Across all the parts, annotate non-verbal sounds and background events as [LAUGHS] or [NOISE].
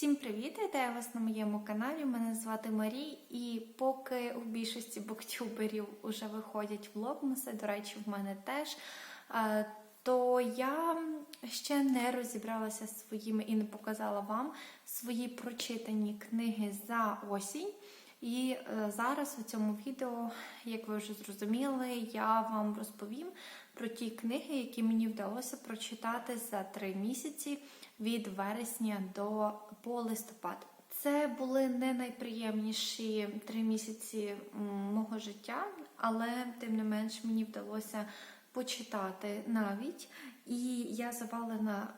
Всім привіт! Вітаю вас на моєму каналі. Мене звати Марій, і поки у більшості буктюберів вже виходять влогмуси, до речі, в мене теж. То я ще не розібралася зі своїми і не показала вам свої прочитані книги за осінь. І е, зараз у цьому відео, як ви вже зрозуміли, я вам розповім про ті книги, які мені вдалося прочитати за три місяці від вересня до по листопад. Це були не найприємніші три місяці мого життя, але тим не менш мені вдалося почитати навіть. І я завалена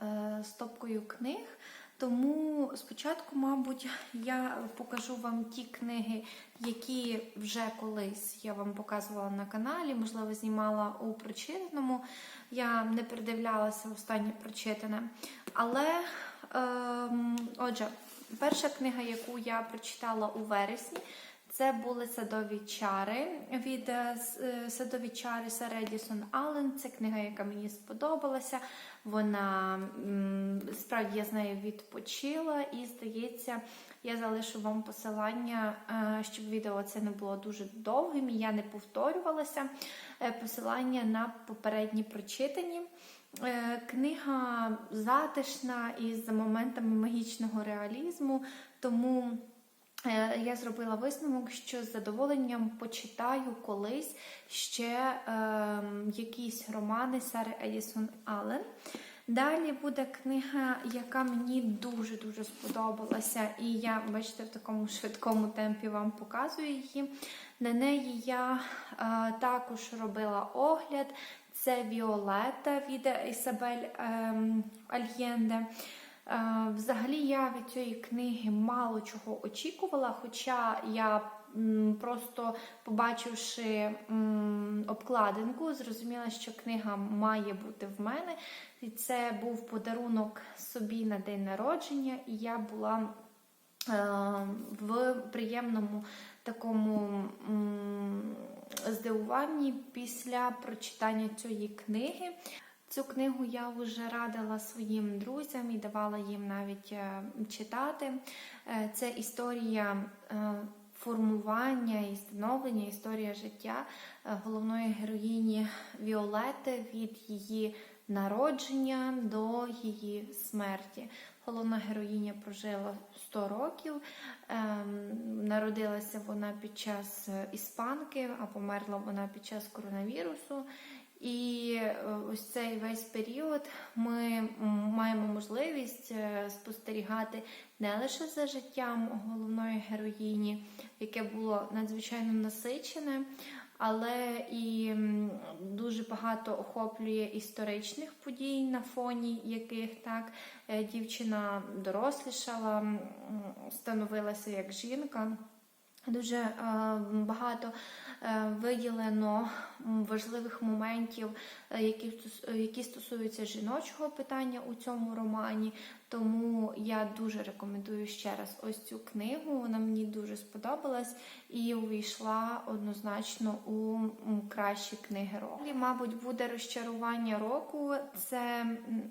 е, стопкою книг. Тому спочатку, мабуть, я покажу вам ті книги, які вже колись я вам показувала на каналі, можливо, знімала у прочитаному. Я не передивлялася останнє прочитане. Але, е отже, перша книга, яку я прочитала у вересні, це були садові чари від е, е, садові чари Сара Аллен. Це книга, яка мені сподобалася. Вона справді я з нею відпочила, і здається, я залишу вам посилання, е, щоб відео це не було дуже довгим. і Я не повторювалася. Посилання на попередні прочитані. Книга затишна із моментами магічного реалізму, тому я зробила висновок, що з задоволенням почитаю колись ще е, якісь романи Сари Едісон Аллен. Далі буде книга, яка мені дуже-дуже сподобалася, і я, бачите, в такому швидкому темпі вам показую її. На неї я е, також робила огляд. Це Віолетта від Ісабель ем, Альєнде. Е, Взагалі я від цієї книги мало чого очікувала, хоча я просто побачивши обкладинку, зрозуміла, що книга має бути в мене. І це був подарунок собі на день народження, і я була е, в приємному такому здивуванні після прочитання цієї книги. Цю книгу я вже радила своїм друзям і давала їм навіть е, читати. Е, Це історія е, формування і становлення, історія життя головної героїні Віолети від її народження до її смерті. Головна героїня прожила 100 років. Ем, народилася вона під час іспанки, а померла вона під час коронавірусу. І е, ось цей весь період ми маємо можливість е, спостерігати не лише за життям головної героїні, яке було надзвичайно насичене, але і дуже багато охоплює історичних подій, на фоні яких так е, дівчина дорослішала, становилася як жінка. Дуже е, багато е, виділено важливих моментів, е, які, стосуються жіночого питання у цьому романі. Тому я дуже рекомендую ще раз ось цю книгу. Вона мені дуже сподобалась і увійшла однозначно у кращі книги року. І, мабуть, буде розчарування року. Це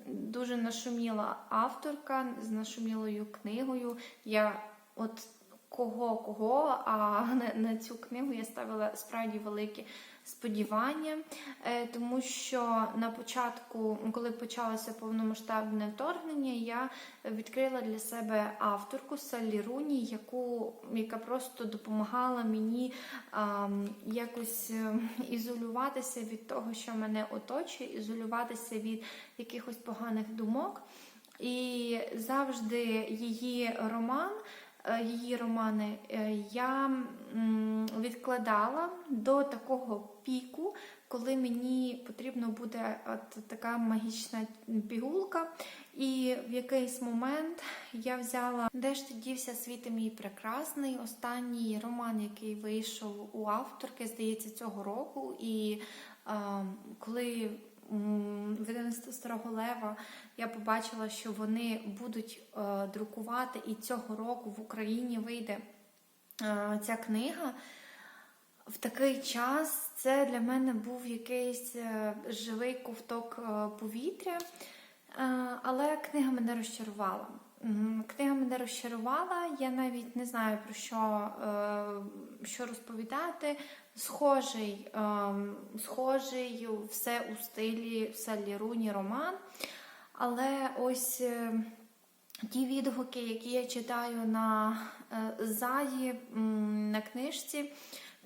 дуже нашуміла авторка з нашумілою книгою. Я от кого кого, а [LAUGHS] на, цю книгу я ставила справді великі сподівання, е, тому що на початку, коли почалося повномасштабне вторгнення, я відкрила для себе авторку Саллі Руні, яку, яка просто допомагала мені ам, якось е, ізолюватися від того, що мене оточує, ізолюватися від якихось поганих думок. І завжди її роман її романи е, я відкладала до такого піку, коли мені потрібно буде от така магічна пігулка. І в якийсь момент я взяла Де ж дівся світи мій прекрасний, останній роман, який вийшов у авторки, здається, цього року. І е, коли видавництво Старого Лева я побачила, що вони будуть е, друкувати, і цього року в Україні вийде е, ця книга. В такий час це для мене був якийсь е, живий ковток повітря, але книга мене розчарувала. Книга мене розчарувала. Я навіть не знаю про що, е, що розповідати. Схожий, е, схожий все у стилі Саллі Руні роман. Але ось е, ті відгуки, які я читаю на е, м, на книжці.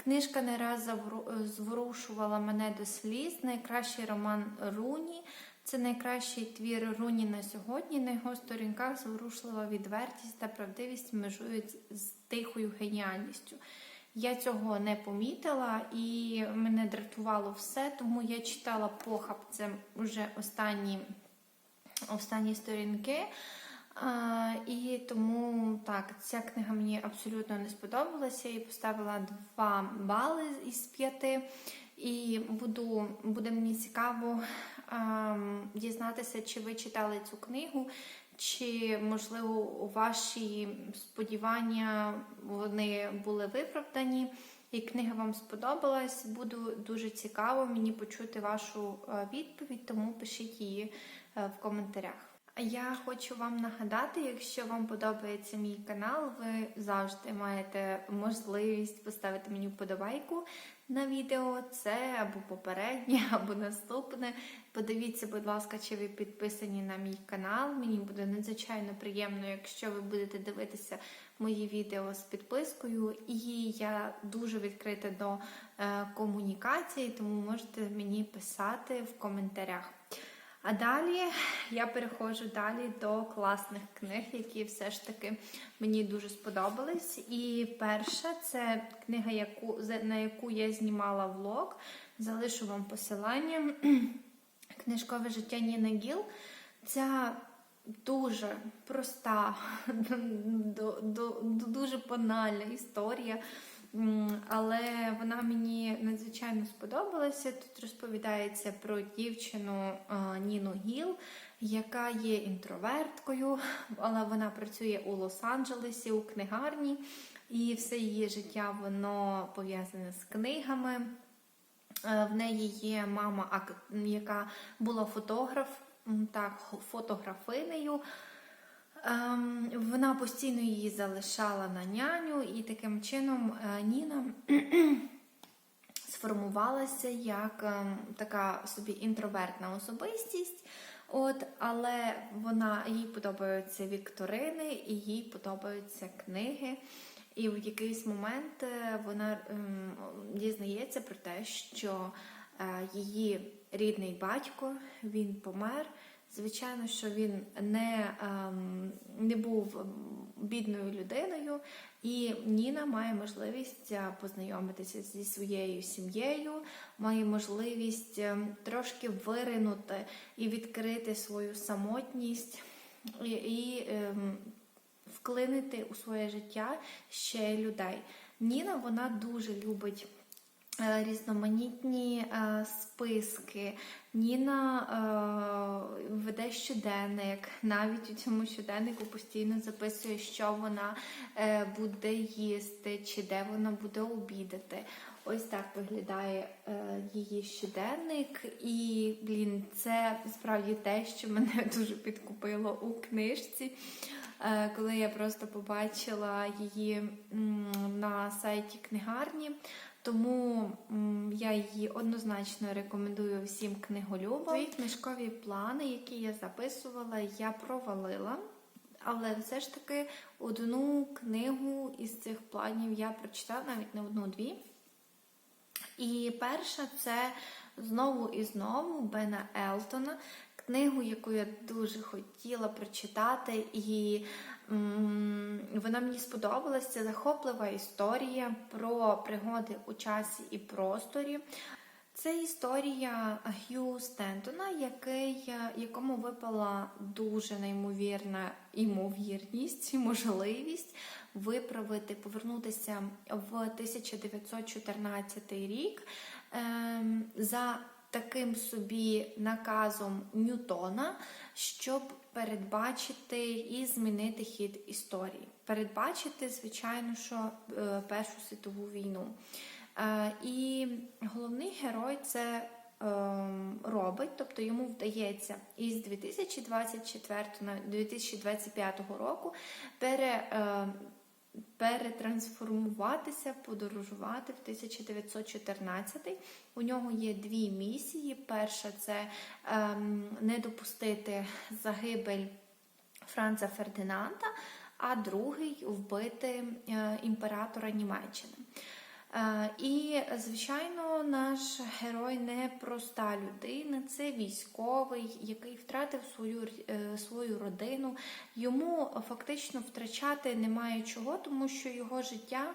Книжка не раз зворушувала мене до сліз. Найкращий роман Руні. Це найкращий твір Руні на сьогодні. На його сторінках зворушлива відвертість та правдивість межують з тихою геніальністю. Я цього не помітила і мене дратувало все, тому я читала похабцем вже останні, останні сторінки. А, і тому так, ця книга мені абсолютно не сподобалася. Я поставила 2 бали із 5. І буду, буде мені цікаво ем, дізнатися, чи ви читали цю книгу, чи, можливо, ваші сподівання вони були виправдані, і книга вам сподобалась. Буду дуже цікаво мені почути вашу е, відповідь, тому пишіть її е, в коментарях. Я хочу вам нагадати, якщо вам подобається мій канал, ви завжди маєте можливість поставити мені вподобайку на відео. Це або попереднє, [LAUGHS] або наступне. Подивіться, будь ласка, чи ви підписані на мій канал. Мені буде надзвичайно приємно, якщо ви будете дивитися мої відео з підпискою. І я дуже відкрита до е, комунікації, тому можете мені писати в коментарях. А далі я переходжу далі до класних книг, які все ж таки мені дуже сподобались. І перша це книга, яку, на яку я знімала влог. Залишу вам посилання. [CLEARS THROAT] Книжкове життя Ніни Гіл. Ця дуже проста, [LAUGHS] дуже банальна історія. Але вона мені надзвичайно сподобалася. Тут розповідається про дівчину Ніну Гіл, яка є інтроверткою, але вона працює у Лос-Анджелесі у книгарні, і все її життя воно пов'язане з книгами. Е, В неї є мама, яка була фотограф, так, фотографинею. Ем, Вона постійно її залишала на няню, і таким чином е, Ніна [CLEARS THROAT] сформувалася як ем, така собі інтровертна особистість. От, але вона їй подобаються вікторини і їй подобаються книги. І в якийсь момент е, вона ем, дізнається про те, що е, її рідний батько він помер. Звичайно, що він не, ем, не був бідною людиною, і Ніна має можливість е, познайомитися зі своєю сім'єю, має можливість ем, трошки виринути і відкрити свою самотність і, і ем, вклинити у своє життя ще людей. Ніна вона дуже любить різноманітні е, списки. Ніна е, веде щоденник. Навіть у цьому щоденнику постійно записує, що вона е, буде їсти, чи де вона буде обідати. Ось так виглядає е, її щоденник, і блін, це справді те, що мене [LAUGHS] дуже підкупило у книжці. Е, коли я просто побачила її на сайті книгарні. Тому я її однозначно рекомендую всім книголюбам. Свої книжкові плани, які я записувала, я провалила. Але все ж таки одну книгу із цих планів я прочитала, навіть не одну-дві. І перша це знову і знову Бена Елтона, книгу, яку я дуже хотіла прочитати, і м, вона мені сподобалася. Це захоплива історія про пригоди у часі і просторі. Це історія Х'ю Стентона, який, якому випала дуже неймовірна імовірність, можливість виправити, повернутися в 1914 рік ем, за таким собі наказом Ньютона, щоб передбачити і змінити хід історії. Передбачити, звичайно, що е, Першу світову війну. Е, І головний герой це ем, робить, тобто йому вдається із 2024 на 2025 року пере, е, перетрансформуватися, подорожувати в 1914. У нього є дві місії. Перша це ем, не допустити загибель Франца Фердинанда, а другий вбити е, імператора Німеччини. Е, І, звичайно, наш герой не проста людина, це військовий, який втратив свою, е, свою родину. Йому фактично втрачати немає чого, тому що його життя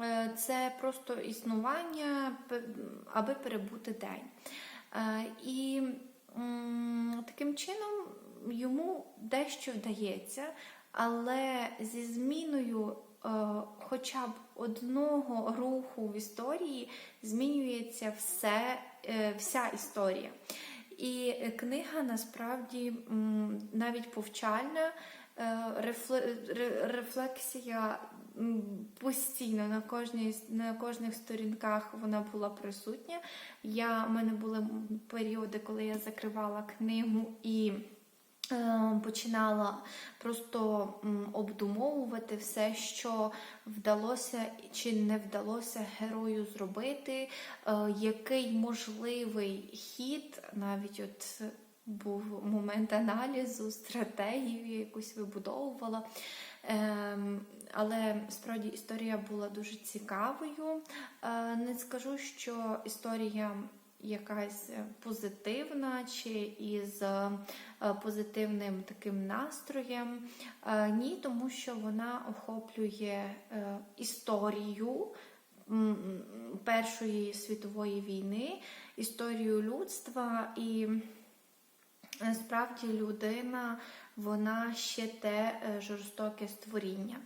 е, це просто існування, аби перебути день. І таким чином йому дещо вдається, але зі зміною хоча б одного руху в історії змінюється все, е, вся історія. І книга насправді навіть повчальна, е, рефле- ре- рефлексія постійно на кожній на кожних сторінках вона була присутня. Я, у мене були періоди, коли я закривала книгу і е, починала просто обдумовувати все, що вдалося чи не вдалося герою зробити, е, який можливий хід, навіть от був момент аналізу, стратегію якусь вибудовувала. Ем, але справді історія була дуже цікавою. Е, Не скажу, що історія якась позитивна чи із е, позитивним таким настроєм. Е, Ні, тому що вона охоплює е, історію Першої світової війни, історію людства і. Е, Справді людина, вона ще те е, жорстоке створіння.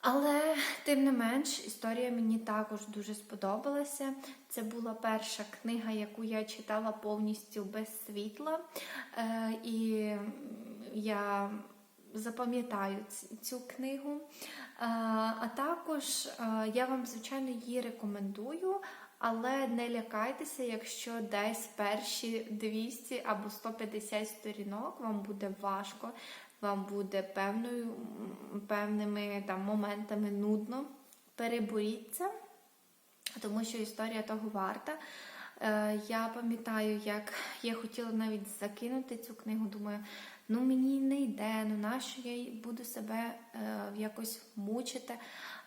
Але тим не менш, історія мені також дуже сподобалася. Це була перша книга, яку я читала повністю без світла. Е, І я запам'ятаю цю книгу. Е, А також е, я вам, звичайно, її рекомендую. Але не лякайтеся, якщо десь перші 200 або 150 сторінок вам буде важко, вам буде певною, певними там моментами нудно. Переборіться, тому що історія того варта. Е, Я пам'ятаю, як я хотіла навіть закинути цю книгу. Думаю, ну мені не йде, ну нащо я буду себе е, якось мучити.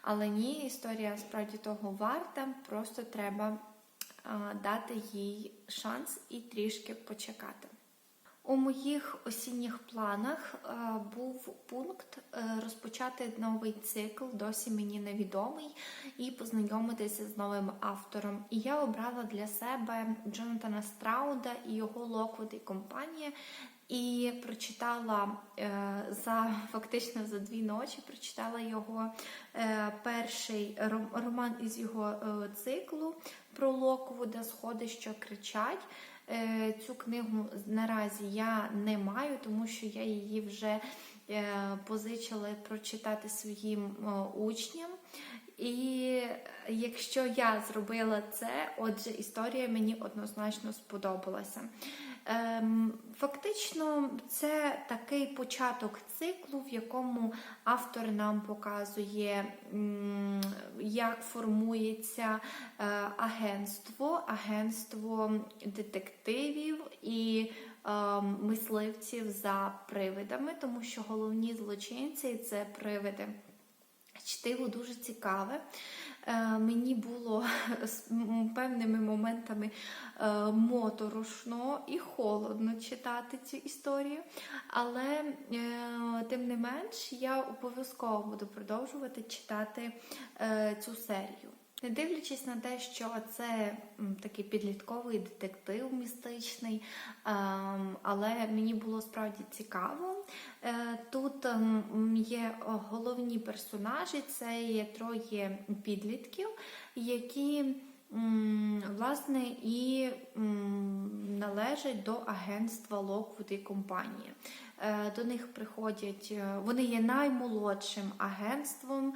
Але ні, історія справді того варта, просто треба дати їй шанс і трішки почекати. У моїх осінніх планах е, був пункт е, розпочати новий цикл, досі мені невідомий, і познайомитися з новим автором. І я обрала для себе Джонатана Страуда і його Локвуд і компанія. І прочитала е, за фактично за дві ночі. Прочитала його перший ром- роман із його циклу про Локвуда Сходи, що кричать. Е, Цю книгу наразі я не маю, тому що я її вже е, позичила прочитати своїм е, учням. І якщо я зробила це, отже, історія мені однозначно сподобалася. Ем, Фактично, це такий початок циклу, в якому автор нам показує, як формується е, агентство, агентство детективів і е, мисливців за привидами, тому що головні злочинці це привиди. Чтиво дуже цікаве. Е, Мені було [LAUGHS] з певними моментами е, моторошно і холодно читати цю історію, але е, тим не менш я обов'язково буду продовжувати читати цю серію. Не дивлячись на те, що це такий підлітковий детектив містичний, ем, але мені було справді цікаво. Е, Тут ем, є головні персонажі, це є троє підлітків, які власне і належать до агентства Lockwood і компанії. Е, До них приходять, е, вони є наймолодшим агентством,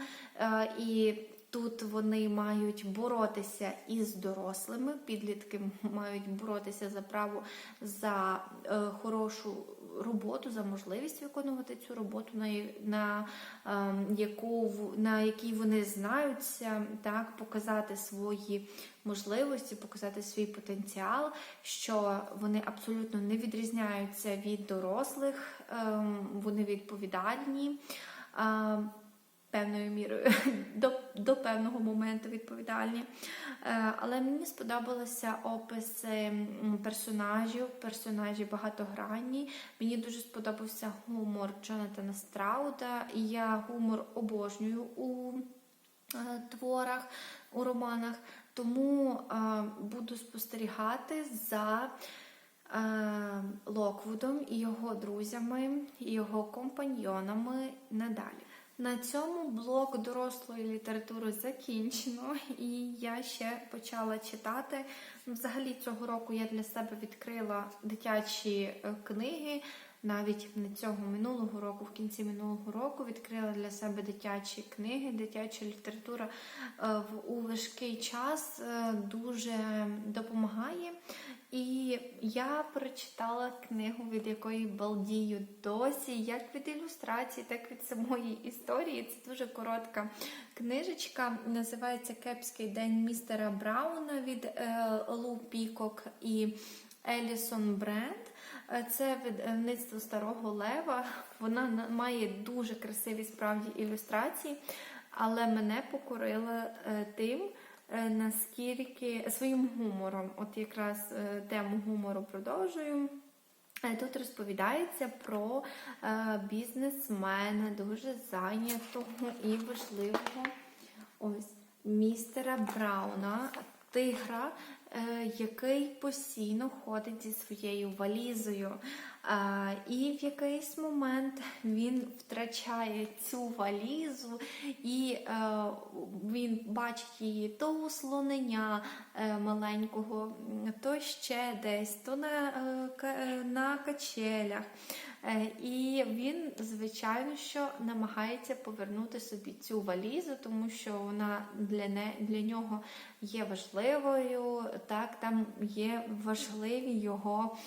і Тут вони мають боротися із дорослими, підлітки мають боротися за право за е, хорошу роботу, за можливість виконувати цю роботу, на, на, е, яку, на якій вони знаються, так, показати свої можливості, показати свій потенціал, що вони абсолютно не відрізняються від дорослих, ем, вони відповідальні. е, Певною мірою [LAUGHS] до, до певного моменту відповідальні. Е, Але мені сподобалися описи персонажів, персонажі багатогранні. Мені дуже сподобався гумор Джонатана Страуда, я гумор обожнюю у е, творах, у романах. Тому е, буду спостерігати за Локвудом і його друзями, його компаньйонами надалі. На цьому блок дорослої літератури закінчено, і я ще почала читати. Взагалі цього року я для себе відкрила дитячі е, книги. Навіть не цього минулого року, в кінці минулого року відкрила для себе дитячі книги, дитяча література е, в- у важкий час е, дуже допомагає. І я прочитала книгу, від якої балдію досі, як від ілюстрації, так і від самої історії. Це дуже коротка книжечка. Називається Кепський день містера Брауна від е, Лу Пікок і Елісон Бренд. Е, Це видавництво старого лева. Вона має дуже красиві справді ілюстрації, але мене покорила е, тим, е, наскільки своїм гумором, от якраз тему гумору продовжую. Тут розповідається про бізнесмена, дуже зайнятого і важливого ось містера Брауна, тигра, е, який постійно ходить зі своєю валізою. І в якийсь момент він втрачає цю валізу, і е, він бачить її то у слонення е, маленького, то ще десь, то на, на качелях. Е, І він, звичайно, що намагається повернути собі цю валізу, тому що вона для, не, для нього є важливою. Так, там є важливі його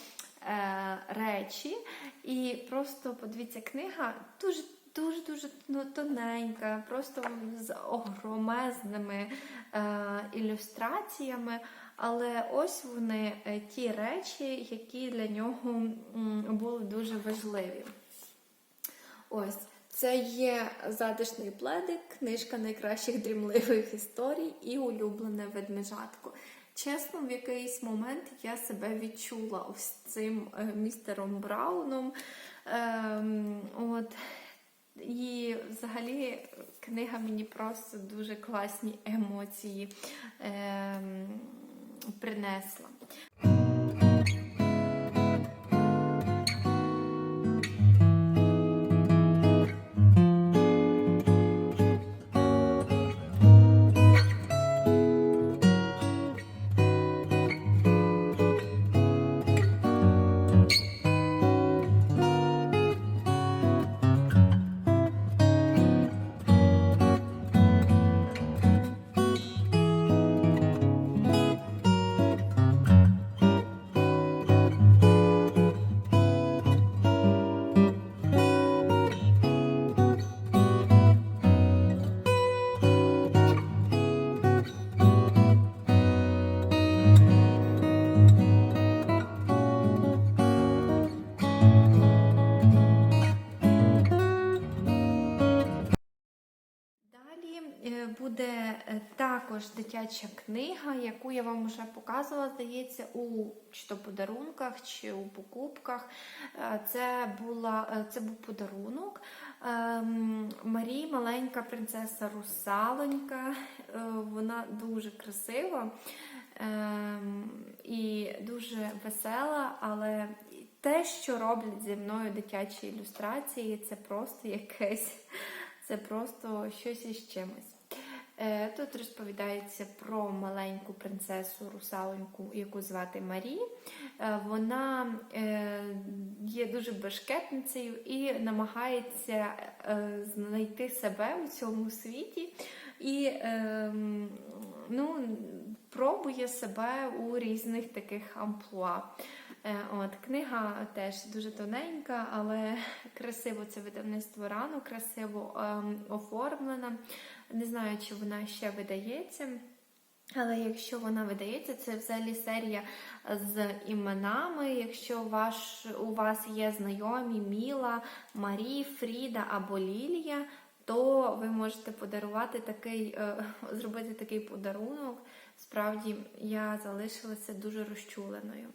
е, речі. І просто подивіться, книга дуже. Дуже дуже ну, тоненька, просто з огромезними е, ілюстраціями. Але ось вони е, ті речі, які для нього були дуже важливі. Ось це є затишний пледик, книжка найкращих дрімливих історій і улюблене ведмежатко. Чесно, в якийсь момент я себе відчула ось цим е, містером Брауном. Ем, от. І взагалі книга мені просто дуже класні емоції ем, принесла. Буде е, також дитяча книга, яку я вам вже показувала, здається, у чи то подарунках, чи у покупках. Е, Це, була, е, це був подарунок. Ем, Марії, маленька принцеса Русалонька. Вона дуже красива ем, і дуже весела, але те, що роблять зі мною дитячі ілюстрації, це просто якесь. Це просто щось із чимось. Е, Тут розповідається про маленьку принцесу русалоньку, яку звати Марі. Е, Вона е, є дуже бешкетницею і намагається знайти себе у цьому світі і ем, ну, пробує себе у різних таких амплуа. От, книга теж дуже тоненька, але [LAUGHS] красиво це видавництво рано, красиво ем, оформлена. Не знаю, чи вона ще видається. Але якщо вона видається, це взагалі серія з іменами. Якщо ваш, у вас є знайомі Міла, Марі, Фріда або Лілія, то ви можете подарувати такий, е, [LAUGHS] зробити такий подарунок. Справді я залишилася дуже розчуленою.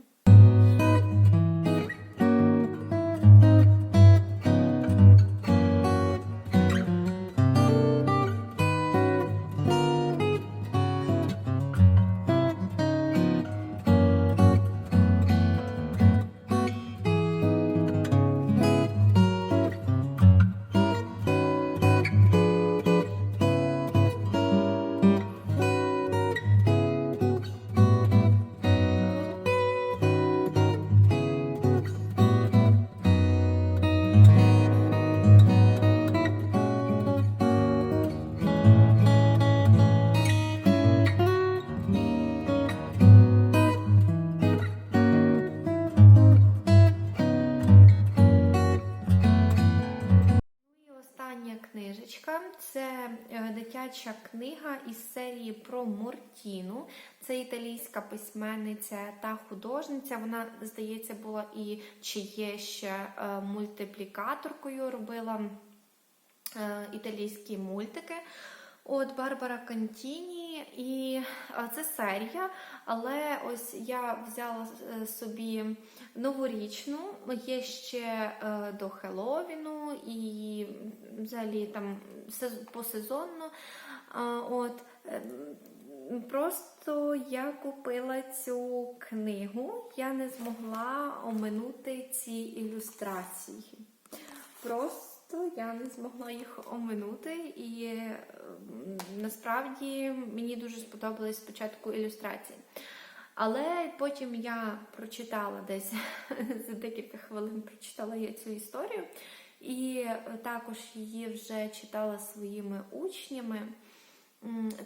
Це е, дитяча книга із серії про Мортіну. Це італійська письменниця та художниця. Вона, здається, була і чи є ще е, мультиплікаторкою, робила е, італійські мультики. От Барбара Кантіні, і це серія, але ось я взяла е, собі новорічну, є ще е, до Хеллоуіну і взагалі там посезонно. От, е, просто я купила цю книгу, я не змогла оминути ці ілюстрації. Просто я не змогла їх оминути, і е, насправді мені дуже сподобались спочатку ілюстрації. Але потім я прочитала десь [LAUGHS] за декілька хвилин прочитала я цю історію, і е, також її вже читала своїми учнями.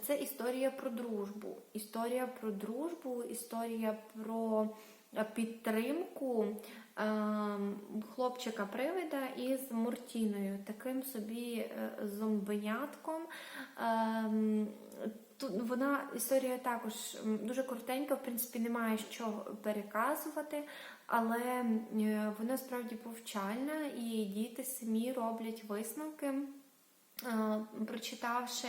Це історія про дружбу. Історія про дружбу, історія про е, підтримку ем, хлопчика-привида із Муртіною, таким собі е, зомбенятком. Ем, Тут вона історія також дуже коротенька, в принципі, немає що переказувати, але е, вона справді повчальна, і діти самі роблять висновки, е, прочитавши.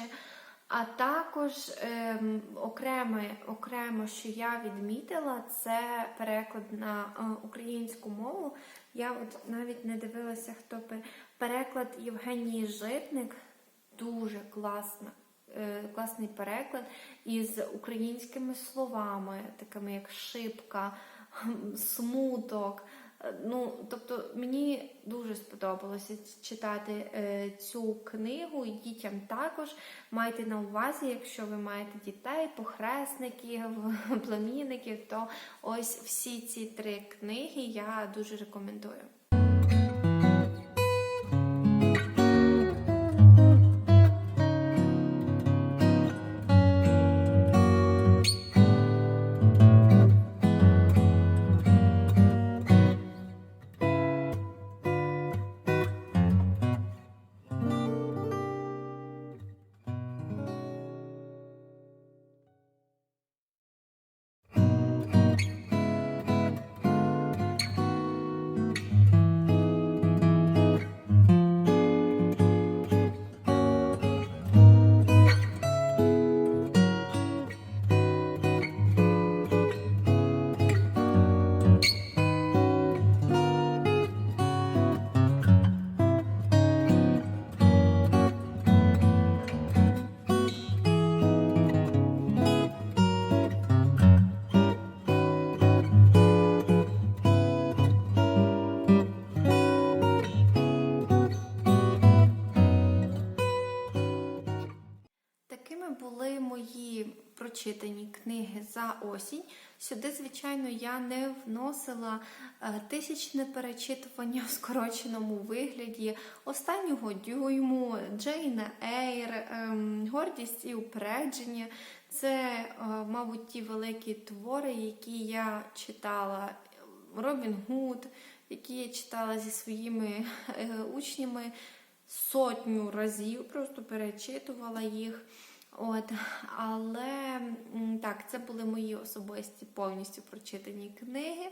А також ем, окреме, окремо, що я відмітила, це переклад на е, українську мову. Я от навіть не дивилася, хто пер- переклад Євгенії Житник. Дуже класна, е, класний переклад із українськими словами, такими як шибка, смуток. Е, Ну, тобто мені дуже сподобалося читати е, цю книгу і дітям також. Майте на увазі, якщо ви маєте дітей, похресників, [LAUGHS] племінників, то ось всі ці три книги я дуже рекомендую. Прочитані книги за осінь. Сюди, звичайно, я не вносила е, тисячне перечитування в скороченому вигляді останнього дюйму, Джейна Ейр, ем, Гордість і упередження. Це, е, мабуть, ті великі твори, які я читала. Робін Гуд, які я читала зі своїми е, учнями сотню разів, просто перечитувала їх. От, але так, це були мої особисті повністю прочитані книги.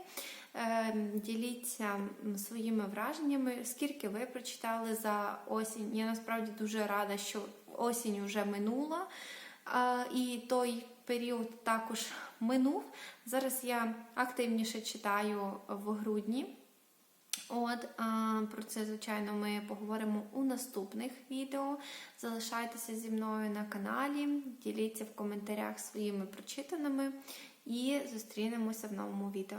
Е, діліться своїми враженнями, скільки ви прочитали за осінь. Я насправді дуже рада, що осінь вже минула. А, і той період також минув. Зараз я активніше читаю в грудні. От про це, звичайно, ми поговоримо у наступних відео. Залишайтеся зі мною на каналі, діліться в коментарях своїми прочитаними і зустрінемося в новому відео.